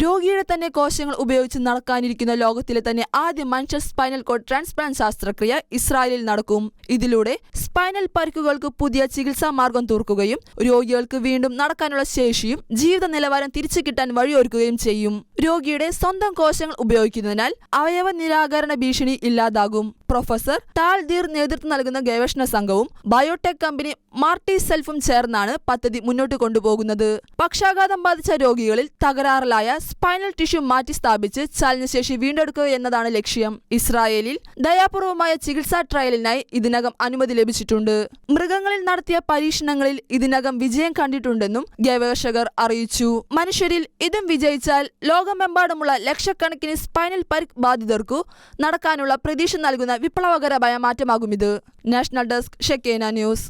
രോഗിയുടെ തന്നെ കോശങ്ങൾ ഉപയോഗിച്ച് നടക്കാനിരിക്കുന്ന ലോകത്തിലെ തന്നെ ആദ്യ മനുഷ്യ സ്പൈനൽ കോഡ് ട്രാൻസ്പ്ലാന്റ് ശാസ്ത്രക്രിയ ഇസ്രായേലിൽ നടക്കും. ഇതിലൂടെ സ്പൈനൽ പരിക്കുകൾക്ക് പുതിയ ചികിത്സാ മാർഗം തുറക്കുകയും രോഗികൾക്ക് വീണ്ടും നടക്കാനുള്ള ശേഷിയും ജീവിത നിലവാരം തിരിച്ചു കിട്ടാൻ വഴിയൊരുക്കുകയും ചെയ്യും. രോഗിയുടെ സ്വന്തം കോശങ്ങൾ ഉപയോഗിക്കുന്നതിനാൽ അവയവ നിരാകരണ ഭീഷണി ഇല്ലാതാകും. പ്രൊഫസർ ടാൽ ദീർ നേതൃത്വം നൽകുന്ന ഗവേഷണ സംഘവും ബയോടെക് കമ്പനി മാർട്ടി സെൽഫും ചേർന്നാണ് പദ്ധതി മുന്നോട്ട് കൊണ്ടുപോകുന്നത്. പക്ഷാഘാതം ബാധിച്ച രോഗികളിൽ തകരാറിലായ സ്പൈനൽ ടിഷ്യു മാറ്റി സ്ഥാപിച്ച് ചലനശേഷി വീണ്ടെടുക്കുക എന്നതാണ് ലക്ഷ്യം. ഇസ്രായേലിൽ ദയാപൂർവമായ ചികിത്സാ ട്രയലിനായി ഇതിനകം അനുമതി ലഭിച്ചിട്ടുണ്ട്. മൃഗങ്ങളിൽ നടത്തിയ പരീക്ഷണങ്ങളിൽ ഇതിനകം വിജയം കണ്ടിട്ടുണ്ടെന്നും ഗവേഷകർ അറിയിച്ചു. മനുഷ്യരിൽ ഇതും വിജയിച്ചാൽ ലോകമെമ്പാടുമുള്ള ലക്ഷക്കണക്കിന് സ്പൈനൽ പരിക് ബാധിതർക്കു നടക്കാനുള്ള പ്രതീക്ഷ നൽകുന്ന വിപ്ലവകരമായ മാറ്റമാകും ഇത്. National desk Shekena news.